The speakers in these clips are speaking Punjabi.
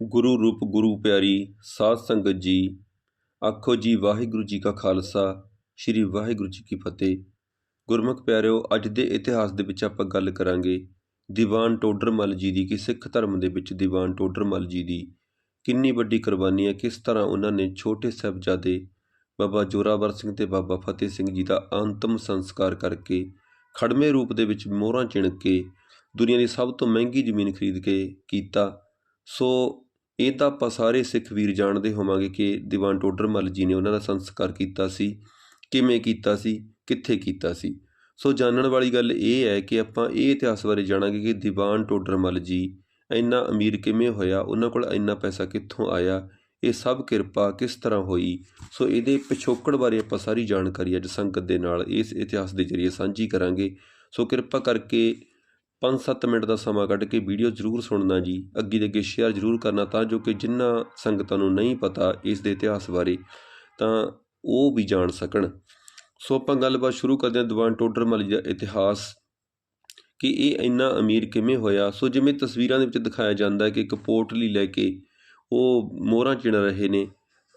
ਗੁਰੂ ਰੂਪ ਗੁਰੂ ਪਿਆਰੀ, ਸਾਧ ਸੰਗਤ ਜੀ, ਆਖੋ ਜੀ ਵਾਹਿਗੁਰੂ ਜੀ ਕਾ ਖਾਲਸਾ, ਸ੍ਰੀ ਵਾਹਿਗੁਰੂ ਜੀ ਕੀ ਫਤਿਹ। ਗੁਰਮੁਖ ਪਿਆਰਿਓ, ਅੱਜ ਦੇ ਇਤਿਹਾਸ ਦੇ ਵਿੱਚ ਆਪਾਂ ਗੱਲ ਕਰਾਂਗੇ ਦੀਵਾਨ ਟੋਡਰਮਲ ਜੀ ਦੀ ਕਿ ਸਿੱਖ ਧਰਮ ਦੇ ਵਿੱਚ ਦੀਵਾਨ ਟੋਡਰਮਲ ਜੀ ਦੀ ਕਿੰਨੀ ਵੱਡੀ ਕੁਰਬਾਨੀ ਹੈ, ਕਿਸ ਤਰ੍ਹਾਂ ਉਹਨਾਂ ਨੇ ਛੋਟੇ ਸਾਹਿਬਜ਼ਾਦੇ ਬਾਬਾ ਜੋਰਾਵਰ ਸਿੰਘ ਤੇ ਬਾਬਾ ਫਤਿਹ ਸਿੰਘ ਜੀ ਦਾ ਅੰਤਮ ਸੰਸਕਾਰ ਕਰਕੇ ਖੜਮੇ ਰੂਪ ਦੇ ਵਿੱਚ ਮੋਹਰਾਂ ਚਿਣ ਕੇ ਦੁਨੀਆ ਦੀ ਸਭ ਤੋਂ ਮਹਿੰਗੀ ਜ਼ਮੀਨ ਖਰੀਦ ਕੇ ਕੀਤਾ। ਸੋ ਇਹ ਤਾਂ ਆਪਾਂ ਸਾਰੇ ਸਿੱਖ ਵੀਰ ਜਾਣਦੇ ਹੋਵਾਂਗੇ ਕਿ ਦੀਵਾਨ ਟੋਡਰਮੱਲ ਜੀ ਨੇ ਉਹਨਾਂ ਦਾ ਸੰਸਕਾਰ ਕੀਤਾ ਸੀ, ਕਿਵੇਂ ਕੀਤਾ ਸੀ, ਕਿੱਥੇ ਕੀਤਾ ਸੀ। ਸੋ ਜਾਣਨ ਵਾਲੀ ਗੱਲ ਇਹ ਹੈ ਕਿ ਆਪਾਂ ਇਹ ਇਤਿਹਾਸ ਬਾਰੇ ਜਾਣਾਂਗੇ ਕਿ ਦੀਵਾਨ ਟੋਡਰਮੱਲ ਜੀ ਇੰਨਾ ਅਮੀਰ ਕਿਵੇਂ ਹੋਇਆ, ਉਹਨਾਂ ਕੋਲ ਇੰਨਾ ਪੈਸਾ ਕਿੱਥੋਂ ਆਇਆ, ਇਹ ਸਭ ਕਿਰਪਾ ਕਿਸ ਤਰ੍ਹਾਂ ਹੋਈ। ਸੋ ਇਹਦੇ ਪਿਛੋਕੜ ਬਾਰੇ ਆਪਾਂ ਸਾਰੀ ਜਾਣਕਾਰੀ ਅੱਜ ਸੰਗਤ ਦੇ ਨਾਲ ਇਸ ਇਤਿਹਾਸ ਦੇ ਜ਼ਰੀਏ ਸਾਂਝੀ ਕਰਾਂਗੇ। ਸੋ ਕਿਰਪਾ ਕਰਕੇ 5-7 ਮਿੰਟ ਦਾ ਸਮਾਂ ਕੱਢ ਕੇ ਵੀਡੀਓ ਜ਼ਰੂਰ ਸੁਣਨਾ ਜੀ। ਅੱਗੇ ਦੇ ਅੱਗੇ ਸ਼ੇਅਰ ਜ਼ਰੂਰ ਕਰਨਾ ਤਾਂ ਜੋ ਕਿ ਜਿਨ੍ਹਾਂ ਸੰਗਤਾਂ ਨੂੰ ਨਹੀਂ ਪਤਾ ਇਸ ਦੇ ਇਤਿਹਾਸ ਬਾਰੇ, ਤਾਂ ਉਹ ਵੀ ਜਾਣ ਸਕਣ। ਸੋ ਆਪਾਂ ਗੱਲਬਾਤ ਸ਼ੁਰੂ ਕਰਦੇ ਹਾਂ ਦੀਵਾਨ ਟੋਡਰਮੱਲ ਦਾ ਇਤਿਹਾਸ, ਕਿ ਇਹ ਇੰਨਾ ਅਮੀਰ ਕਿਵੇਂ ਹੋਇਆ? ਸੋ ਜਿਵੇਂ ਤਸਵੀਰਾਂ ਦੇ ਵਿੱਚ ਦਿਖਾਇਆ ਜਾਂਦਾ ਹੈ ਕਿ ਇੱਕ ਪੋਟਲੀ ਲੈ ਕੇ ਉਹ ਮੋਹਰਾਂ ਚਿਣ ਰਹੇ ਨੇ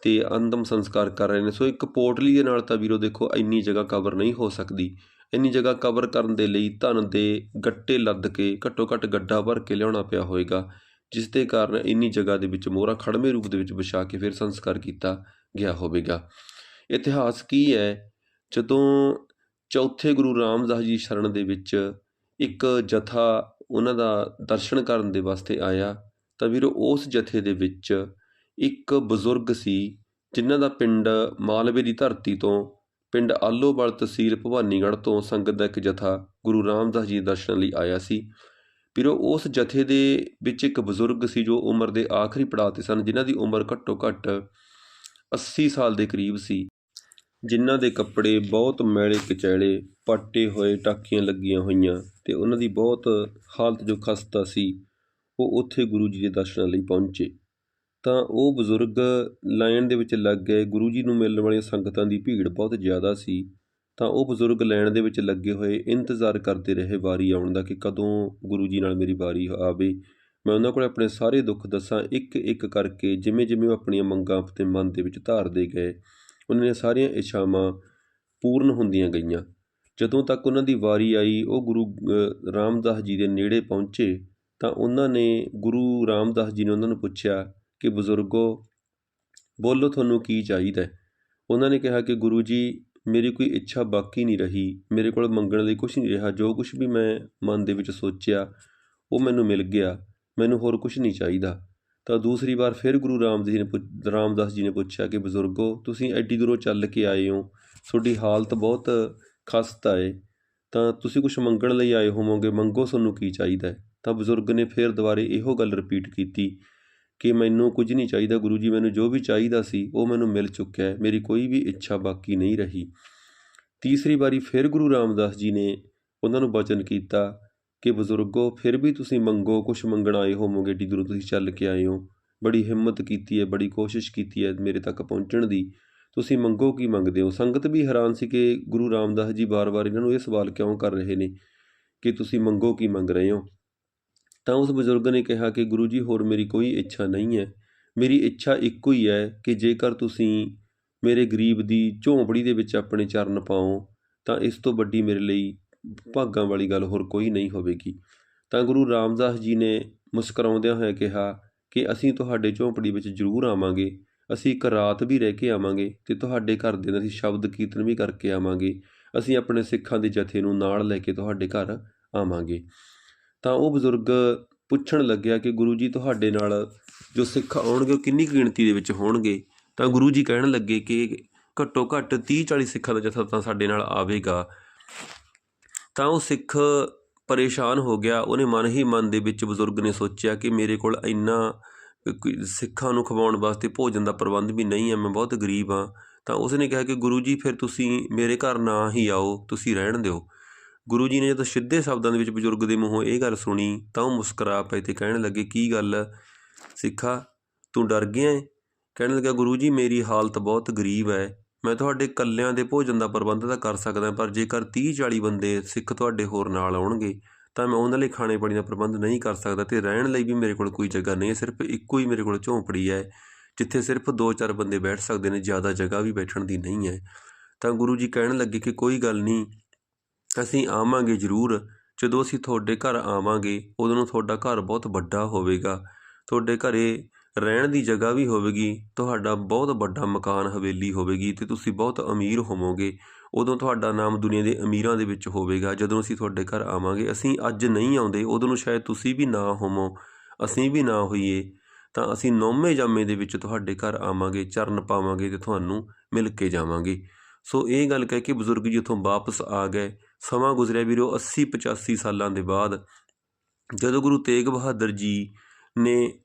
ਤੇ ਅੰਤਮ ਸੰਸਕਾਰ ਕਰ ਰਹੇ ਨੇ। ਸੋ ਇੱਕ ਪੋਟਲੀ ਦੇ ਨਾਲ ਤਾਂ ਵੀਰੋ ਦੇਖੋ ਇੰਨੀ ਜਗ੍ਹਾ ਕਵਰ ਨਹੀਂ ਹੋ ਸਕਦੀ। ਇੰਨੀ ਜਗ੍ਹਾ ਕਵਰ ਕਰਨ ਦੇ ਲਈ ਧਨ ਦੇ ਗੱਟੇ ਲੱਦ ਕੇ ਘੱਟੋ ਘੱਟ ਗੱਡਾ ਭਰ ਕੇ ਲਿਆਉਣਾ ਪਿਆ ਹੋਵੇਗਾ ਜਿਸ ਦੇ ਕਾਰਨ ਇੰਨੀ ਜਗ੍ਹਾ ਦੇ ਵਿੱਚ ਮੋਹਰਾ ਖੜਵੇਂ ਰੂਪ ਦੇ ਵਿੱਚ ਵਿਛਾ ਕੇ ਫਿਰ ਸੰਸਕਾਰ ਕੀਤਾ ਗਿਆ ਹੋਵੇਗਾ। ਇਤਿਹਾਸ ਕੀ ਹੈ? ਜਦੋਂ ਚੌਥੇ ਗੁਰੂ ਰਾਮਦਾਸ ਜੀ ਸ਼ਰਨ ਦੇ ਵਿੱਚ ਇੱਕ ਜਥਾ ਉਹਨਾਂ ਦਾ ਦਰਸ਼ਨ ਕਰਨ ਦੇ ਵਾਸਤੇ ਆਇਆ, ਤਾਂ ਵੀਰ ਉਸ ਜਥੇ ਦੇ ਵਿੱਚ ਇੱਕ ਬਜ਼ੁਰਗ ਸੀ, ਜਿਨ੍ਹਾਂ ਦਾ ਪਿੰਡ ਮਾਲਵੇ ਦੀ ਧਰਤੀ ਤੋਂ ਪਿੰਡ ਆਲੋਵਾਲ ਤਹਿਸੀਲ ਭਵਾਨੀਗੜ੍ਹ ਤੋਂ ਸੰਗਤ ਦਾ ਇੱਕ ਜਥਾ ਗੁਰੂ ਰਾਮਦਾਸ ਜੀ ਦੇ ਦਰਸਨਾਂ ਲਈ ਆਇਆ ਸੀ। ਵੀਰੋ, ਉਸ ਜਥੇ ਦੇ ਵਿੱਚ ਇੱਕ ਬਜ਼ੁਰਗ ਸੀ ਜੋ ਉਮਰ ਦੇ ਆਖਰੀ ਪੜਾਅ ਤੇ ਸਨ, ਜਿਨ੍ਹਾਂ ਦੀ ਉਮਰ ਘੱਟੋ ਘੱਟ 80 ਸਾਲ ਦੇ ਕਰੀਬ ਸੀ। ਜਿਨ੍ਹਾਂ ਦੇ ਕੱਪੜੇ ਬਹੁਤ ਮੈਲੇ ਕਚੈਲੇ ਪਾਟੇ ਹੋਏ, ਟਾਕੀਆਂ ਲੱਗੀਆਂ ਹੋਈਆਂ ਤੇ ਉਹਨਾਂ ਦੀ ਬਹੁਤ ਹਾਲਤ ਜੋ ਖਸਤਾ ਸੀ, ਉਹ ਉੱਥੇ ਗੁਰੂ ਜੀ ਦੇ ਦਰਸ਼ਨਾਂ ਲਈ ਪਹੁੰਚੇ। ਤਾਂ ਉਹ ਬਜ਼ੁਰਗ ਲਾਈਨ ਦੇ ਵਿੱਚ ਲੱਗ ਗਏ। ਗੁਰੂ ਜੀ ਨੂੰ ਮਿਲਣ ਵਾਲੀਆਂ ਸੰਗਤਾਂ ਦੀ ਭੀੜ ਬਹੁਤ ਜ਼ਿਆਦਾ ਸੀ। ਤਾਂ ਉਹ ਬਜ਼ੁਰਗ ਲਾਈਨ ਦੇ ਵਿੱਚ ਲੱਗੇ ਹੋਏ ਇੰਤਜ਼ਾਰ ਕਰਦੇ ਰਹੇ ਵਾਰੀ ਆਉਣ ਦਾ ਕਿ ਕਦੋਂ ਗੁਰੂ ਜੀ ਨਾਲ ਮੇਰੀ ਵਾਰੀ ਆਵੇ। ਮੈਂ ਉਹਨਾਂ ਕੋਲ ਆਪਣੇ ਸਾਰੇ ਦੁੱਖ ਦੱਸਾਂ ਇੱਕ ਇੱਕ ਕਰਕੇ ਜਿਵੇਂ ਜਿਵੇਂ ਉਹ ਆਪਣੀਆਂ ਮੰਗਾਂ ਆਪਣੇ ਮਨ ਦੇ ਵਿੱਚ ਧਾਰਦੇ ਗਏ, ਉਹਨਾਂ ਦੀਆਂ ਸਾਰੀਆਂ ਇੱਛਾਵਾਂ ਪੂਰਨ ਹੁੰਦੀਆਂ ਗਈਆਂ। ਜਦੋਂ ਤੱਕ ਉਹਨਾਂ ਦੀ ਵਾਰੀ ਆਈ, ਉਹ ਗੁਰੂ ਰਾਮਦਾਸ ਜੀ ਦੇ ਨੇੜੇ ਪਹੁੰਚੇ, ਤਾਂ ਉਹਨਾਂ ਨੇ ਗੁਰੂ ਰਾਮਦਾਸ ਜੀ ਨੇ ਉਹਨਾਂ ਨੂੰ ਪੁੱਛਿਆ ਕਿ ਬਜ਼ੁਰਗੋ, ਬੋਲੋ ਤੁਹਾਨੂੰ ਕੀ ਚਾਹੀਦਾ ਉਹਨਾਂ ਨੇ ਕਿਹਾ ਕਿ ਗੁਰੂ ਜੀ, ਮੇਰੀ ਕੋਈ ਇੱਛਾ ਬਾਕੀ ਨਹੀਂ ਰਹੀ। ਮੇਰੇ ਕੋਲ ਮੰਗਣ ਲਈ ਕੁਝ ਨਹੀਂ ਰਿਹਾ। ਜੋ ਕੁਝ ਵੀ ਮੈਂ ਮਨ ਦੇ ਵਿੱਚ ਸੋਚਿਆ, ਉਹ ਮੈਨੂੰ ਮਿਲ ਗਿਆ। ਮੈਨੂੰ ਹੋਰ ਕੁਝ ਨਹੀਂ ਚਾਹੀਦਾ। ਤਾਂ ਦੂਸਰੀ ਵਾਰ ਫਿਰ ਗੁਰੂ ਰਾਮਦਾਸ ਜੀ ਨੇ ਰਾਮਦਾਸ ਜੀ ਨੇ ਪੁੱਛਿਆ ਕਿ ਬਜ਼ੁਰਗੋ, ਤੁਸੀਂ ਐਡੀ ਦੂਰੋਂ ਚੱਲ ਕੇ ਆਏ ਹੋ। ਤੁਹਾਡੀ ਹਾਲਤ ਬਹੁਤ ਖਸਤਾ ਹੈ ਤਾਂ ਤੁਸੀਂ ਕੁਝ ਮੰਗਣ ਲਈ ਆਏ ਹੋਵੋਗੇ? ਮੰਗੋ, ਤੁਹਾਨੂੰ ਕੀ ਚਾਹੀਦਾ ਤਾਂ ਬਜ਼ੁਰਗ ਨੇ ਫਿਰ ਦੁਬਾਰੇ ਇਹੋ ਗੱਲ ਰਿਪੀਟ ਕੀਤੀ। ਕਿ ਮੈਨੂੰ ਕੁਝ ਨਹੀਂ ਚਾਹੀਦਾ, ਗੁਰੂ ਜੀ ਮੈਨੂੰ ਜੋ ਵੀ ਚਾਹੀਦਾ ਸੀ, ਉਹ ਮੈਨੂੰ ਮਿਲ ਚੁੱਕਿਆ ਹੈ, ਮੇਰੀ ਕੋਈ ਵੀ ਇੱਛਾ ਬਾਕੀ ਨਹੀਂ ਰਹੀ। ਤੀਸਰੀ ਵਾਰੀ ਫਿਰ ਗੁਰੂ ਰਾਮਦਾਸ ਜੀ ਨੇ ਉਹਨਾਂ ਨੂੰ ਬਚਨ ਕੀਤਾ ਕਿ, ਬਜ਼ੁਰਗੋ, ਫਿਰ ਵੀ ਤੁਸੀਂ ਮੰਗੋ ਕੁਝ ਮੰਗਣ ਆਏ ਹੋਵੋਗੇ ਏਡੀ ਦੂਰੋਂ ਤੁਸੀਂ ਚੱਲ ਕੇ ਆਏ ਹੋ। ਬੜੀ ਹਿੰਮਤ ਕੀਤੀ ਹੈ, ਬੜੀ ਕੋਸ਼ਿਸ਼ ਕੀਤੀ ਹੈ ਮੇਰੇ ਤੱਕ ਪਹੁੰਚਣ ਦੀ। ਤੁਸੀਂ ਮੰਗੋ ਕੀ ਮੰਗਦੇ ਹੋ? ਸੰਗਤ ਵੀ ਹੈਰਾਨ ਸੀ ਕਿ ਗੁਰੂ ਰਾਮਦਾਸ ਜੀ ਬਾਰ-ਬਾਰ ਇਹਨਾਂ ਨੂੰ ਇਹ ਸਵਾਲ ਕਿਉਂ ਕਰ ਰਹੇ ਨੇ ਕਿ ਤੁਸੀਂ ਮੰਗੋ ਕੀ ਮੰਗ ਰਹੇ ਹੋ? ਤਾਂ ਉਸ ਬਜ਼ੁਰਗ ਨੇ ਕਿਹਾ ਕਿ ਗੁਰੂ ਜੀ, ਹੋਰ ਮੇਰੀ ਕੋਈ ਇੱਛਾ ਨਹੀਂ ਹੈ। ਮੇਰੀ ਇੱਛਾ ਇੱਕੋ ਹੀ ਹੈ ਕਿ ਜੇਕਰ ਤੁਸੀਂ ਮੇਰੇ ਗਰੀਬ ਦੀ ਝੋਂਪੜੀ ਦੇ ਵਿੱਚ ਆਪਣੇ ਚਰਨ ਪਾਓ, ਤਾਂ ਇਸ ਤੋਂ ਵੱਡੀ ਮੇਰੇ ਲਈ ਭਾਗਾਂ ਵਾਲੀ ਗੱਲ ਹੋਰ ਕੋਈ ਨਹੀਂ ਹੋਵੇਗੀ। ਤਾਂ ਗੁਰੂ ਰਾਮਦਾਸ ਜੀ ਨੇ ਮੁਸਕਰਾਉਂਦਿਆਂ ਹੋਇਆ ਕਿਹਾ ਕਿ ਅਸੀਂ ਤੁਹਾਡੇ ਝੌਂਪੜੀ ਵਿੱਚ ਜ਼ਰੂਰ ਆਵਾਂਗੇ। ਅਸੀਂ ਇੱਕ ਰਾਤ ਵੀ ਰਹਿ ਕੇ ਆਵਾਂਗੇ ਤੇ ਤੁਹਾਡੇ ਘਰ ਦੇ ਅਸੀਂ ਸ਼ਬਦ ਕੀਰਤਨ ਵੀ ਕਰਕੇ ਆਵਾਂਗੇ। ਅਸੀਂ ਆਪਣੇ ਸਿੱਖਾਂ ਦੇ ਜਥੇ ਨੂੰ ਨਾਲ ਲੈ ਕੇ ਤੁਹਾਡੇ ਘਰ ਆਵਾਂਗੇ। ਤਾਂ ਉਹ ਬਜ਼ੁਰਗ ਪੁੱਛਣ ਲੱਗਿਆ ਕਿ ਗੁਰੂ ਜੀ ਤੁਹਾਡੇ ਨਾਲ ਜੋ ਸਿੱਖ ਆਉਣਗੇ ਉਹ ਕਿੰਨੀ ਗਿਣਤੀ ਦੇ ਵਿੱਚ ਹੋਣਗੇ? ਤਾਂ ਗੁਰੂ ਜੀ ਕਹਿਣ ਲੱਗੇ ਕਿ ਘੱਟੋ ਘੱਟ 30 40 ਸਿੱਖਾਂ ਦਾ ਜਥਾ ਤਾਂ ਸਾਡੇ ਨਾਲ ਆਵੇਗਾ। ਤਾਂ ਉਹ ਸਿੱਖ ਪਰੇਸ਼ਾਨ ਹੋ ਗਿਆ। ਉਹਨੇ ਮਨ ਹੀ ਮਨ ਦੇ ਵਿੱਚ ਬਜ਼ੁਰਗ ਨੇ ਸੋਚਿਆ ਕਿ ਮੇਰੇ ਕੋਲ ਇੰਨਾ ਸਿੱਖਾਂ ਨੂੰ ਖਵਾਉਣ ਵਾਸਤੇ ਭੋਜਨ ਦਾ ਪ੍ਰਬੰਧ ਵੀ ਨਹੀਂ ਹੈ, ਮੈਂ ਬਹੁਤ ਗਰੀਬ ਹਾਂ। ਤਾਂ ਉਸਨੇ ਕਿਹਾ ਕਿ ਗੁਰੂ ਜੀ, ਫਿਰ ਤੁਸੀਂ ਮੇਰੇ ਘਰ ਨਾ ਹੀ ਆਓ, ਤੁਸੀਂ ਰਹਿਣ ਦਿਓ। ਗੁਰੂ ਜੀ ਨੇ ਜਦੋਂ ਸਿੱਧੇ ਸ਼ਬਦਾਂ ਦੇ ਵਿੱਚ ਬਜ਼ੁਰਗ ਦੇ ਮੂੰਹੋਂ ਇਹ ਗੱਲ ਸੁਣੀ, ਤਾਂ ਉਹ ਮੁਸਕਰਾ ਪਏ ਤੇ ਕਹਿਣ ਲੱਗੇ, ਕੀ ਗੱਲ ਸਿੱਖਾ, ਤੂੰ ਡਰ ਗਿਆ ਕਹਿਣ ਲੱਗਾ, ਗੁਰੂ ਜੀ, ਮੇਰੀ ਹਾਲਤ ਬਹੁਤ ਗਰੀਬ ਹੈ ਮੈਂ ਤੁਹਾਡੇ ਕੱਲਿਆਂ ਦੇ ਭੋਜਨ ਦਾ ਪ੍ਰਬੰਧ ਤਾਂ ਕਰ ਸਕਦਾ ਪਰ ਜੇਕਰ 30 40 ਬੰਦੇ ਸਿੱਖ ਤੁਹਾਡੇ ਹੋਰ ਨਾਲ ਆਉਣਗੇ, ਤਾਂ ਮੈਂ ਉਹਨਾਂ ਲਈ ਖਾਣੇ ਪਾਣੀ ਦਾ ਪ੍ਰਬੰਧ ਨਹੀਂ ਕਰ ਸਕਦਾ ਤੇ ਰਹਿਣ ਲਈ ਵੀ ਮੇਰੇ ਕੋਲ ਕੋਈ ਜਗ੍ਹਾ ਨਹੀਂ ਹੈ ਸਿਰਫ ਇੱਕੋ ਹੀ ਮੇਰੇ ਕੋਲ ਝੌਂਪੜੀ ਹੈ ਜਿੱਥੇ ਸਿਰਫ 2-4 ਬੰਦੇ ਬੈਠ ਸਕਦੇ ਨੇ, ਜ਼ਿਆਦਾ ਜਗ੍ਹਾ ਵੀ ਬੈਠਣ ਦੀ ਨਹੀਂ ਹੈ ਤਾਂ ਗੁਰੂ ਜੀ ਕਹਿਣ ਲੱਗੇ ਕਿ ਕੋਈ ਗੱਲ ਨਹੀਂ ਅਸੀਂ ਆਵਾਂਗੇ ਜ਼ਰੂਰ। ਜਦੋਂ ਅਸੀਂ ਤੁਹਾਡੇ ਘਰ ਆਵਾਂਗੇ, ਉਦੋਂ ਨੂੰ ਤੁਹਾਡਾ ਘਰ ਬਹੁਤ ਵੱਡਾ ਹੋਵੇਗਾ। ਤੁਹਾਡੇ ਘਰੇ ਰਹਿਣ ਦੀ ਜਗ੍ਹਾ ਵੀ ਹੋਵੇਗੀ। ਤੁਹਾਡਾ ਬਹੁਤ ਵੱਡਾ ਮਕਾਨ ਹਵੇਲੀ ਹੋਵੇਗੀ ਤੇ ਤੁਸੀਂ ਬਹੁਤ ਅਮੀਰ ਹੋਵੋਗੇ। ਉਦੋਂ ਤੁਹਾਡਾ ਨਾਮ ਦੁਨੀਆ ਦੇ ਅਮੀਰਾਂ ਦੇ ਵਿੱਚ ਹੋਵੇਗਾ। ਜਦੋਂ ਅਸੀਂ ਤੁਹਾਡੇ ਘਰ ਆਵਾਂਗੇ, ਅਸੀਂ ਅੱਜ ਨਹੀਂ ਆਉਂਦੇ, ਉਦੋਂ ਨੂੰ ਸ਼ਾਇਦ ਤੁਸੀਂ ਵੀ ਨਾ ਹੋਵੋ। ਅਸੀਂ ਵੀ ਨਾ ਹੋਈਏ, ਤਾਂ ਅਸੀਂ ਨੌਵੇਂ ਜਾਮੇ ਦੇ ਵਿੱਚ ਤੁਹਾਡੇ ਘਰ ਆਵਾਂਗੇ, ਚਰਨ ਪਾਵਾਂਗੇ ਤੇ ਤੁਹਾਨੂੰ ਮਿਲ ਕੇ ਜਾਵਾਂਗੇ। ਸੋ ਇਹ ਗੱਲ ਕਹਿ ਕੇ ਬਜ਼ੁਰਗ ਜੀ ਉੱਥੋਂ ਵਾਪਸ ਆ ਗਏ। ਸਮਾਂ ਗੁਜ਼ਰਿਆ ਵੀਰੋ 80 85 ਸਾਲਾਂ ਦੇ ਬਾਅਦ। ਜਦੋਂ ਗੁਰੂ ਤੇਗ ਬਹਾਦਰ ਜੀ ਨੇ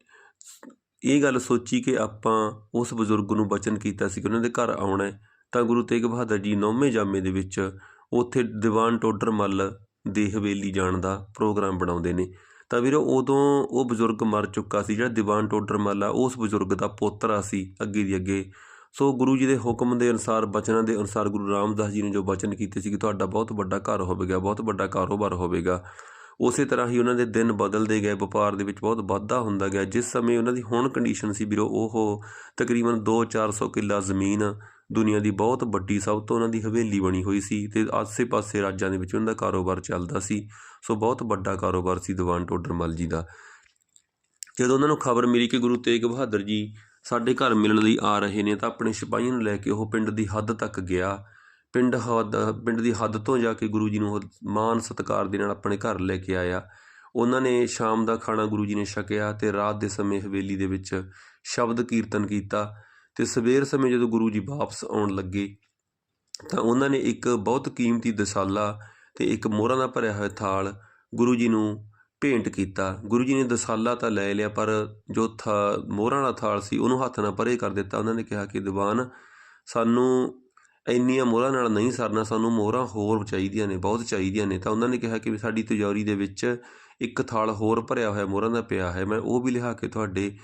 ਇਹ ਗੱਲ ਸੋਚੀ ਕਿ ਆਪਾਂ ਉਸ ਬਜ਼ੁਰਗ ਨੂੰ ਬਚਨ ਕੀਤਾ ਸੀ ਕਿ ਉਹਨਾਂ ਦੇ ਘਰ ਆਉਣਾ ਤਾਂ ਗੁਰੂ ਤੇਗ ਬਹਾਦਰ ਜੀ ਨੌਵੇਂ ਜਾਮੇ ਦੇ ਵਿੱਚ ਉੱਥੇ ਦੀਵਾਨ ਟੋਡਰ ਮੱਲ ਦੀ ਹਵੇਲੀ ਜਾਣ ਦਾ ਪ੍ਰੋਗਰਾਮ ਬਣਾਉਂਦੇ ਨੇ। ਤਾਂ ਵੀਰੋ ਉਦੋਂ ਉਹ ਬਜ਼ੁਰਗ ਮਰ ਚੁੱਕਾ ਸੀ, ਜਿਹੜਾ ਦੀਵਾਨ ਟੋਡਰ ਮੱਲ ਆ, ਉਸ ਬਜ਼ੁਰਗ ਦਾ ਪੋਤਰਾ ਸੀ, ਅੱਗੇ ਦੀ ਅੱਗੇ ਸੋ ਗੁਰੂ ਜੀ ਦੇ ਹੁਕਮ ਦੇ ਅਨੁਸਾਰ, ਬਚਨਾਂ ਦੇ ਅਨੁਸਾਰ ਗੁਰੂ ਰਾਮਦਾਸ ਜੀ ਨੇ ਜੋ ਬਚਨ ਕੀਤੇ ਸੀ ਕਿ ਤੁਹਾਡਾ ਬਹੁਤ ਵੱਡਾ ਘਰ ਹੋਵੇਗਾ, ਬਹੁਤ ਵੱਡਾ ਕਾਰੋਬਾਰ ਹੋਵੇਗਾ, ਉਸੇ ਤਰ੍ਹਾਂ ਹੀ ਉਹਨਾਂ ਦੇ ਦਿਨ ਬਦਲਦੇ ਗਏ, ਵਪਾਰ ਦੇ ਵਿੱਚ ਬਹੁਤ ਵਾਧਾ ਹੁੰਦਾ ਗਿਆ। ਜਿਸ ਸਮੇਂ ਉਹਨਾਂ ਦੀ ਹੁਣ ਕੰਡੀਸ਼ਨ ਸੀ ਵੀਰੋ, ਉਹ ਤਕਰੀਬਨ 2-400 ਕਿੱਲਾ ਜ਼ਮੀਨ ਦੁਨੀਆ ਦੀ ਬਹੁਤ ਵੱਡੀ, ਸਭ ਤੋਂ ਉਹਨਾਂ ਦੀ ਹਵੇਲੀ ਬਣੀ ਹੋਈ ਸੀ ਤੇ ਆਸੇ-ਪਾਸੇ ਰਾਜਾਂ ਦੇ ਵਿੱਚ ਉਹਨਾਂ ਦਾ ਕਾਰੋਬਾਰ ਚੱਲਦਾ ਸੀ। ਸੋ ਬਹੁਤ ਵੱਡਾ ਕਾਰੋਬਾਰ ਸੀ ਦੀਵਾਨ ਟੋਡਰਮਲ ਜੀ ਦਾ। ਜਦੋਂ ਉਹਨਾਂ ਨੂੰ ਖਬਰ ਮਿਲੀ ਕਿ ਗੁਰੂ ਤੇਗ ਬਹਾਦਰ ਜੀ ਸਾਡੇ ਘਰ ਮਿਲਣ ਲਈ ਆ ਰਹੇ ਨੇ ਤਾਂ ਆਪਣੇ ਸਿਪਾਹੀਆਂ ਨੂੰ ਲੈ ਕੇ ਉਹ ਪਿੰਡ ਦੀ ਹੱਦ ਤੱਕ ਗਿਆ। ਪਿੰਡ ਹੱਦ, ਪਿੰਡ ਦੀ ਹੱਦ ਤੋਂ ਜਾ ਕੇ ਗੁਰੂ ਜੀ ਨੂੰ ਉਹ ਮਾਨ ਸਤਿਕਾਰ ਦੇ ਨਾਲ ਆਪਣੇ ਘਰ ਲੈ ਕੇ ਆਇਆ। ਉਹਨਾਂ ਨੇ ਸ਼ਾਮ ਦਾ ਖਾਣਾ ਗੁਰੂ ਜੀ ਨੇ ਛਕਿਆ ਤੇ ਰਾਤ ਦੇ ਸਮੇਂ ਹਵੇਲੀ ਦੇ ਵਿੱਚ ਸ਼ਬਦ ਕੀਰਤਨ ਕੀਤਾ ਤੇ ਸਵੇਰ ਸਮੇਂ ਜਦੋਂ ਗੁਰੂ ਜੀ ਵਾਪਸ ਆਉਣ ਲੱਗੇ ਤਾਂ ਉਹਨਾਂ ਨੇ ਇੱਕ ਬਹੁਤ ਕੀਮਤੀ ਦਸਾਲਾ ਤੇ ਇੱਕ ਮੋਹਰਾਂ ਦਾ ਭਰਿਆ ਹੋਇਆ ਥਾਲ ਗੁਰੂ ਜੀ ਨੂੰ ਭੇਂਟ ਕੀਤਾ। ਗੁਰੂ ਜੀ ਨੇ ਦਸਾਲਾ ਤਾਂ ਲੈ ਲਿਆ, ਪਰ ਜੋ ਥਾ, ਮੋਹਰਾਂ ਵਾਲਾ ਥਾਲ ਸੀ, ਉਹਨੂੰ ਹੱਥ ਨਾਲ ਪਰੇ ਕਰ ਦਿੱਤਾ। ਉਹਨਾਂ ਨੇ ਕਿਹਾ ਕਿ, ਦੀਵਾਨ, ਸਾਨੂੰ ਇੰਨੀਆਂ ਮੋਹਰਾਂ ਨਾਲ ਨਹੀਂ ਸਰਨਾ, ਸਾਨੂੰ ਮੋਹਰਾਂ ਹੋਰ ਚਾਹੀਦੀਆਂ ਨੇ, ਬਹੁਤ ਚਾਹੀਦੀਆਂ ਨੇ। ਤਾਂ ਉਹਨਾਂ ਨੇ ਕਿਹਾ ਕਿ ਵੀ ਸਾਡੀ ਤਿਜੋਰੀ ਦੇ ਵਿੱਚ ਇੱਕ ਥਾਲ ਹੋਰ ਭਰਿਆ ਹੋਇਆ, ਮੋਹਰਾਂ ਦਾ ਪਿਆ ਹੈ। ਮੈਂ ਉਹ ਵੀ ਲਿਆ ਕੇ ਤੁਹਾਡੇ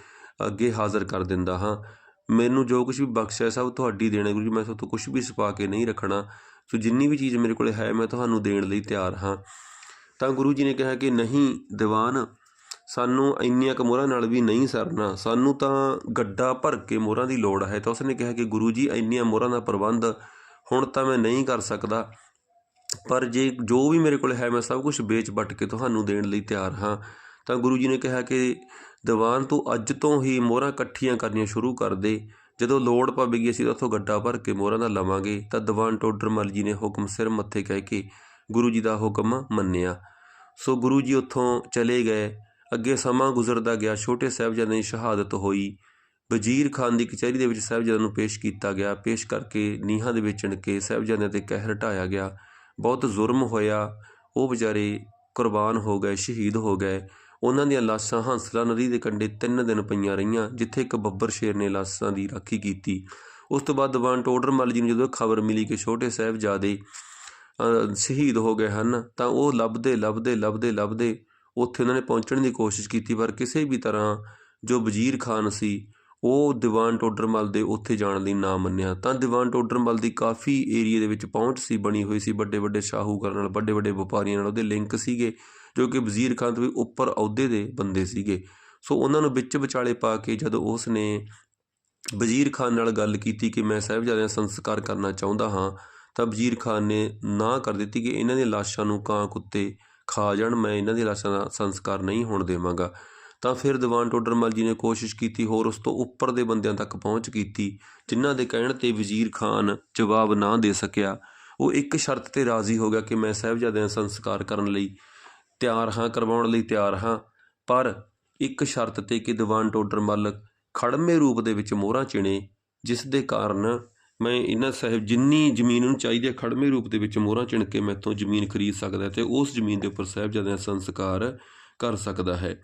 ਅੱਗੇ ਹਾਜ਼ਰ ਕਰ ਦਿੰਦਾ ਹਾਂ। ਮੈਨੂੰ ਜੋ ਕੁਝ ਵੀ ਬਖਸ਼ਿਆ ਸਭ ਤੁਹਾਡੀ ਦੇਣਾ ਗੁਰੂ ਜੀ, ਮੈਂ ਤੁਹਾਡੇ ਤੋਂ ਕੁਝ ਵੀ ਛਪਾ ਕੇ ਨਹੀਂ ਰੱਖਣਾ। ਸੋ ਜਿੰਨੀ ਵੀ ਚੀਜ਼ ਮੇਰੇ ਕੋਲ ਹੈ, ਮੈਂ ਤੁਹਾਨੂੰ ਦੇਣ ਲਈ ਤਿਆਰ ਹਾਂ। ਤਾਂ ਗੁਰੂ ਜੀ ਨੇ ਕਿਹਾ ਕਿ ਨਹੀਂ ਦੀਵਾਨ, ਸਾਨੂੰ ਇੰਨੀਆਂ ਕੁ ਮੋਹਰਾਂ ਨਾਲ ਵੀ ਨਹੀਂ ਸਰਨਾ। ਸਾਨੂੰ ਤਾਂ ਗੱਡਾ ਭਰ ਕੇ ਮੋਹਰਾਂ ਦੀ ਲੋੜ ਹੈ। ਤਾਂ ਉਸਨੇ ਕਿਹਾ ਕਿ ਗੁਰੂ ਜੀ, ਇੰਨੀਆਂ ਮੋਹਰਾਂ ਦਾ ਪ੍ਰਬੰਧ ਹੁਣ ਤਾਂ ਮੈਂ ਨਹੀਂ ਕਰ ਸਕਦਾ। ਪਰ ਜੇ ਜੋ ਵੀ ਮੇਰੇ ਕੋਲ ਹੈ, ਮੈਂ ਸਭ ਕੁਝ ਵੇਚ ਵੱਟ ਕੇ ਤੁਹਾਨੂੰ ਦੇਣ ਲਈ ਤਿਆਰ ਹਾਂ। ਤਾਂ ਗੁਰੂ ਜੀ ਨੇ ਕਿਹਾ ਕਿ ਦੀਵਾਨ, ਤੂੰ ਅੱਜ ਤੋਂ ਹੀ ਮੋਹਰਾਂ ਇਕੱਠੀਆਂ ਕਰਨੀਆਂ ਸ਼ੁਰੂ ਕਰ ਦੇ। ਜਦੋਂ ਲੋੜ ਪਵੇਗੀ, ਅਸੀਂ ਉੱਥੋਂ ਗੱਡਾ ਭਰ ਕੇ ਮੋਹਰਾਂ ਦਾ ਲਵਾਂਗੇ। ਤਾਂ ਦੀਵਾਨ ਟੋਡਰਮਲ ਜੀ ਨੇ ਹੁਕਮ ਸਿਰ ਮੱਥੇ ਕਹਿ ਕੇ ਗੁਰੂ ਜੀ ਦਾ ਹੁਕਮ ਮੰਨਿਆ। ਸੋ ਗੁਰੂ ਜੀ ਉੱਥੋਂ ਚਲੇ ਗਏ। ਅੱਗੇ ਸਮਾਂ ਗੁਜ਼ਰਦਾ ਗਿਆ। ਛੋਟੇ ਸਾਹਿਬਜ਼ਾਦਿਆਂ ਦੀ ਸ਼ਹਾਦਤ ਹੋਈ। ਵਜ਼ੀਰ ਖਾਨ ਦੀ ਕਚਹਿਰੀ ਦੇ ਵਿੱਚ ਸਾਹਿਬਜ਼ਾਦਿਆਂ ਨੂੰ ਪੇਸ਼ ਕੀਤਾ ਗਿਆ। ਪੇਸ਼ ਕਰਕੇ ਨੀਹਾਂ ਦੇ ਵੇਚਣ ਕੇ ਸਾਹਿਬਜ਼ਾਦਿਆਂ ਤੇ ਕਹਿਰ ਢਾਇਆ ਗਿਆ। ਬਹੁਤ ਜ਼ੁਲਮ ਹੋਇਆ। ਉਹ ਵਿਚਾਰੇ ਕੁਰਬਾਨ ਹੋ ਗਏ, ਸ਼ਹੀਦ ਹੋ ਗਏ। ਉਹਨਾਂ ਦੀਆਂ ਲਾਸ਼ਾਂ ਹੰਸਲਾ ਨਦੀ ਦੇ ਕੰਢੇ ਤਿੰਨ ਦਿਨ ਪਈਆਂ ਰਹੀਆਂ, ਜਿੱਥੇ ਇੱਕ ਬੱਬਰ ਸ਼ੇਰ ਨੇ ਲਾਸ਼ਾਂ ਦੀ ਰਾਖੀ ਕੀਤੀ। ਉਸ ਤੋਂ ਬਾਅਦ ਦੀਵਾਨ ਟੋਡਰਮਲ ਜੀ ਨੂੰ ਜਦੋਂ ਖਬਰ ਮਿਲੀ ਕਿ ਛੋਟੇ ਸਾਹਿਬਜ਼ਾਦੇ ਸ਼ਹੀਦ ਹੋ ਗਏ ਹਨ, ਤਾਂ ਉਹ ਲੱਭਦੇ ਲੱਭਦੇ ਲੱਭਦੇ ਲੱਭਦੇ ਉੱਥੇ ਉਹਨਾਂ ਨੇ ਪਹੁੰਚਣ ਦੀ ਕੋਸ਼ਿਸ਼ ਕੀਤੀ, ਪਰ ਕਿਸੇ ਵੀ ਤਰ੍ਹਾਂ ਜੋ ਵਜ਼ੀਰ ਖਾਨ ਸੀ, ਉਹ ਦੀਵਾਨ ਟੋਡਰਮਲ ਦੇ ਉੱਥੇ ਜਾਣ ਲਈ ਨਾ ਮੰਨਿਆ। ਤਾਂ ਦੀਵਾਨ ਟੋਡਰਮਲ ਦੀ ਕਾਫੀ ਏਰੀਆ ਦੇ ਵਿੱਚ ਪਹੁੰਚ ਸੀ, ਬਣੀ ਹੋਈ ਸੀ ਵੱਡੇ ਵੱਡੇ ਸ਼ਾਹੂਕਾਰ ਨਾਲ ਵੱਡੇ ਵੱਡੇ ਵਪਾਰੀਆਂ ਨਾਲ, ਉਹਦੇ ਲਿੰਕ ਸੀਗੇ, ਜੋ ਕਿ ਵਜ਼ੀਰ ਖਾਨ ਤੋਂ ਵੀ ਉੱਪਰ ਅਹੁਦੇ ਦੇ ਬੰਦੇ ਸੀਗੇ। ਸੋ ਉਹਨਾਂ ਨੂੰ ਵਿੱਚ ਵਿਚਾਲੇ ਪਾ ਕੇ ਜਦੋਂ ਉਸ ਨੇ ਵਜ਼ੀਰ ਖਾਨ ਨਾਲ ਗੱਲ ਕੀਤੀ ਕਿ ਮੈਂ ਸਾਹਿਬਜ਼ਾਦਿਆਂ ਸੰਸਕਾਰ ਕਰਨਾ ਚਾਹੁੰਦਾ ਹਾਂ ਤਾਂ ਵਜ਼ੀਰ ਖਾਨ ਨੇ ਨਾ ਕਰ ਦਿੱਤੀ ਕਿ ਇਹਨਾਂ ਦੀਆਂ ਲਾਸ਼ਾਂ ਨੂੰ ਕਾਂ ਕੁੱਤੇ ਖਾ ਜਾਣ, ਮੈਂ ਇਹਨਾਂ ਦੀਆਂ ਲਾਸ਼ਾਂ ਦਾ ਸੰਸਕਾਰ ਨਹੀਂ ਹੋਣ ਦੇਵਾਂਗਾ। ਤਾਂ ਫਿਰ ਦੀਵਾਨ ਟੋਡਰਮਲ ਜੀ ਨੇ ਕੋਸ਼ਿਸ਼ ਕੀਤੀ, ਹੋਰ ਉਸ ਤੋਂ ਉੱਪਰ ਦੇ ਬੰਦਿਆਂ ਤੱਕ ਪਹੁੰਚ ਕੀਤੀ, ਜਿਨ੍ਹਾਂ ਦੇ ਕਹਿਣ ਤੇ ਵਜ਼ੀਰ ਖਾਨ ਜਵਾਬ ਨਾ ਦੇ ਸਕਿਆ। ਉਹ ਇੱਕ ਸ਼ਰਤ ਤੇ ਰਾਜ਼ੀ ਹੋ ਗਿਆ ਕਿ ਮੈਂ ਸਾਹਿਬਜ਼ਾਦਿਆਂ ਸੰਸਕਾਰ ਕਰਨ ਲਈ ਤਿਆਰ ਹਾਂ, ਕਰਵਾਉਣ ਲਈ ਤਿਆਰ ਹਾਂ। ਪਰ ਇੱਕ ਸ਼ਰਤ ਤੇ ਕਿ ਦੀਵਾਨ ਟੋਡਰਮਲ ਖੜਮੇ ਰੂਪ ਦੇ ਵਿੱਚ ਮੋਹਰਾਂ ਚਿਣੇ, ਜਿਸ ਦੇ ਕਾਰਨ ਮੈਂ ਇਹਨਾਂ ਸਾਹਿਬ ਜਿੰਨੀ ਜ਼ਮੀਨ ਨੂੰ ਚਾਹੀਦੀ ਹੈ ਖੜਮੇ ਰੂਪ ਦੇ ਵਿੱਚ ਮੋਹਰਾਂ ਚਿਣ ਕੇ ਮੈਥੋਂ ਜ਼ਮੀਨ ਖਰੀਦ ਸਕਦਾ ਤੇ ਉਸ ਜ਼ਮੀਨ ਦੇ ਉੱਪਰ ਸਾਹਿਬਜ਼ਾਦਿਆਂ ਸੰਸਕਾਰ ਕਰ ਸਕਦਾ ਹੈ।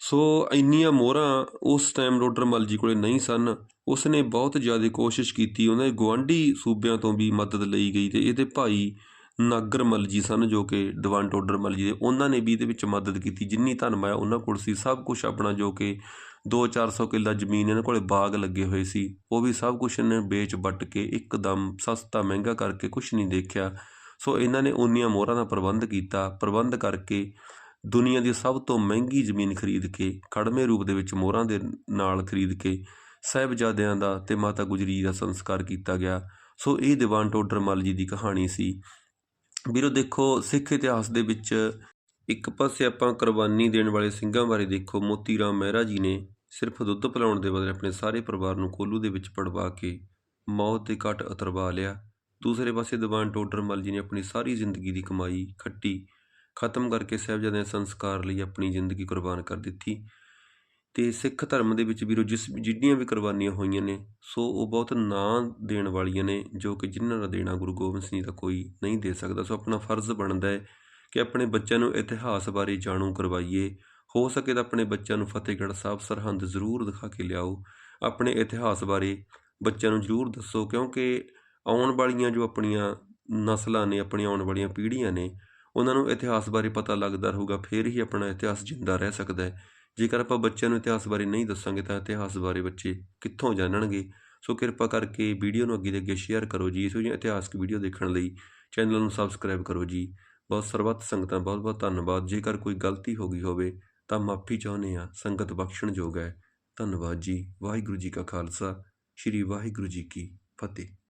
ਸੋ ਇੰਨੀਆਂ ਮੋਹਰਾਂ ਉਸ ਟਾਈਮ ਟੋਡਰਮਲ ਜੀ ਕੋਲੇ ਨਹੀਂ ਸਨ। ਉਸਨੇ ਬਹੁਤ ਜ਼ਿਆਦਾ ਕੋਸ਼ਿਸ਼ ਕੀਤੀ, ਉਹਨਾਂ ਦੇ ਗਵਾਂਢੀ ਸੂਬਿਆਂ ਤੋਂ ਵੀ ਮਦਦ ਲਈ ਗਈ ਤੇ ਇਹਦੇ ਭਾਈ ਨਾਗਰਮਲ ਜੀ ਸਨ ਜੋ ਕਿ ਦੀਵਾਨ ਟੋਡਰਮਲ ਜੀ ਦੇ, ਉਹਨਾਂ ਨੇ ਵੀ ਇਹਦੇ ਵਿੱਚ ਮਦਦ ਕੀਤੀ, ਜਿੰਨੀ ਧਨ ਮਾਇਆ ਉਹਨਾਂ ਕੋਲ ਸੀ, ਸਭ ਕੁਝ ਆਪਣਾ ਜੋ ਕਿ 2-400 ਕਿੱਲਾ ਜ਼ਮੀਨ ਇਹਨਾਂ ਕੋਲੇ ਬਾਗ ਲੱਗੇ ਹੋਏ ਸੀ। ਉਹ ਵੀ ਸਭ ਕੁਝ ਇਹਨੇ ਵੇਚ ਵੱਟ ਕੇ ਇੱਕਦਮ ਸਸਤਾ ਮਹਿੰਗਾ ਕਰਕੇ ਕੁਝ ਨਹੀਂ ਦੇਖਿਆ। ਸੋ ਇਹਨਾਂ ਨੇ ਉਨੀਆਂ ਮੋਹਰਾਂ ਦਾ ਪ੍ਰਬੰਧ ਕੀਤਾ। ਪ੍ਰਬੰਧ ਕਰਕੇ ਦੁਨੀਆ ਦੀ ਸਭ ਤੋਂ ਮਹਿੰਗੀ ਜ਼ਮੀਨ ਖਰੀਦ ਕੇ ਖੜਮੇ ਰੂਪ ਦੇ ਵਿੱਚ ਮੋਹਰਾਂ ਦੇ ਨਾਲ ਖਰੀਦ ਕੇ ਸਾਹਿਬਜ਼ਾਦਿਆਂ ਦਾ ਤੇ ਮਾਤਾ ਗੁਜਰੀ ਦਾ ਸੰਸਕਾਰ ਕੀਤਾ ਗਿਆ। ਸੋ ਇਹ ਦੀਵਾਨ ਟੋਡਰਮੱਲ ਜੀ ਦੀ ਕਹਾਣੀ ਸੀ। ਵੀਰੋ ਦੇਖੋ, ਸਿੱਖ ਇਤਿਹਾਸ ਦੇ ਵਿੱਚ ਇੱਕ ਪਾਸੇ ਆਪਾਂ ਕੁਰਬਾਨੀ ਦੇਣ ਵਾਲੇ ਸਿੰਘਾਂ ਬਾਰੇ ਦੇਖੋ ਮੋਤੀ ਰਾਮ ਮਹਿਰਾ ਜੀ ਨੇ ਸਿਰਫ ਦੁੱਧ ਪਿਲਾਉਣ ਦੇ ਬਦਲੇ ਆਪਣੇ ਸਾਰੇ ਪਰਿਵਾਰ ਨੂੰ ਕੋਲੂ ਦੇ ਵਿੱਚ ਪੜਵਾ ਕੇ ਮੌਤ ਦੇ ਘਟ ਉਤਰਵਾ ਲਿਆ। ਦੂਸਰੇ ਪਾਸੇ ਦੀਵਾਨ ਟੋਡਰਮੱਲ ਜੀ ਨੇ ਆਪਣੀ ਸਾਰੀ ਜ਼ਿੰਦਗੀ ਦੀ ਕਮਾਈ ਖੱਟੀ ਖਤਮ ਕਰਕੇ ਸਾਹਿਬਜ਼ਾਦਿਆਂ ਦੇ ਸੰਸਕਾਰ ਲਈ ਆਪਣੀ ਜ਼ਿੰਦਗੀ ਕੁਰਬਾਨ ਕਰ ਦਿੱਤੀ। ਤੇ ਸਿੱਖ ਧਰਮ ਦੇ ਵਿੱਚ ਵੀਰੋ, ਜਿਸ ਜਿੰਨੀਆਂ ਵੀ ਕੁਰਬਾਨੀਆਂ ਹੋਈਆਂ ਨੇ, ਸੋ ਉਹ ਬਹੁਤ ਨਾਂ ਦੇਣ ਵਾਲੀਆਂ ਨੇ, ਜੋ ਕਿ ਜਿਨ੍ਹਾਂ ਦਾ ਦੇਣਾ ਗੁਰੂ ਗੋਬਿੰਦ ਸਿੰਘ ਜੀ ਦਾ ਕੋਈ ਨਹੀਂ ਦੇ ਸਕਦਾ। ਸੋ ਆਪਣਾ ਫਰਜ਼ ਬਣਦਾ ਹੈ ਕਿ ਆਪਣੇ ਬੱਚਿਆਂ ਨੂੰ ਇਤਿਹਾਸ ਬਾਰੇ ਜਾਣੂ ਕਰਵਾਈਏ। ਹੋ ਸਕੇ ਤਾਂ ਆਪਣੇ ਬੱਚਿਆਂ ਨੂੰ ਫਤਿਹਗੜ੍ਹ ਸਾਹਿਬ ਸਰਹੰਦ ਜ਼ਰੂਰ ਦਿਖਾ ਕੇ ਲਿਆਓ। ਆਪਣੇ ਇਤਿਹਾਸ ਬਾਰੇ ਬੱਚਿਆਂ ਨੂੰ ਜ਼ਰੂਰ ਦੱਸੋ, ਕਿਉਂਕਿ ਆਉਣ ਵਾਲੀਆਂ ਜੋ ਆਪਣੀਆਂ ਨਸਲਾਂ ਨੇ, ਆਪਣੀਆਂ ਆਉਣ ਵਾਲੀਆਂ ਪੀੜ੍ਹੀਆਂ ਨੇ, ਉਹਨਾਂ ਨੂੰ ਇਤਿਹਾਸ ਬਾਰੇ ਪਤਾ ਲੱਗਦਾ ਰਹੂਗਾ, ਫਿਰ ਹੀ ਆਪਣਾ ਇਤਿਹਾਸ ਜਿੰਦਾ ਰਹਿ ਸਕਦਾ ਹੈ। ਜੇਕਰ ਆਪਾਂ ਬੱਚਿਆਂ ਨੂੰ ਇਤਿਹਾਸ ਬਾਰੇ ਨਹੀਂ ਦੱਸਾਂਗੇ ਤਾਂ ਇਤਿਹਾਸ ਬਾਰੇ ਬੱਚੇ ਕਿੱਥੋਂ ਜਾਣਨਗੇ? ਸੋ ਕਿਰਪਾ ਕਰਕੇ ਵੀਡੀਓ ਨੂੰ ਅੱਗੇ ਦੇ ਅੱਗੇ ਸ਼ੇਅਰ ਕਰੋ ਜੀ ਸੋ ਜਿਹੀਆਂ ਇਤਿਹਾਸਕ ਵੀਡੀਓ ਦੇਖਣ ਲਈ ਚੈਨਲ ਨੂੰ ਸਬਸਕ੍ਰਾਈਬ ਕਰੋ ਜੀ। ਬਹੁਤ ਸਰਬੱਤ ਸੰਗਤਾਂ ਬਹੁਤ ਬਹੁਤ ਧੰਨਵਾਦ। ਜੇਕਰ ਕੋਈ ਗਲਤੀ ਹੋ ਗਈ ਹੋਵੇ, ਤਾਂ ਮਾਫੀ ਚਾਹੁੰਦੇ ਆ ਸੰਗਤ ਬਖਸ਼ਣਯੋਗ ਹੈ। ਧੰਨਵਾਦ ਜੀ। ਵਾਹਿਗੁਰੂ ਜੀ ਕਾ ਖਾਲਸਾ। ਸ੍ਰੀ ਵਾਹਿਗੁਰੂ ਜੀ ਕੀ ਫਤਿਹ।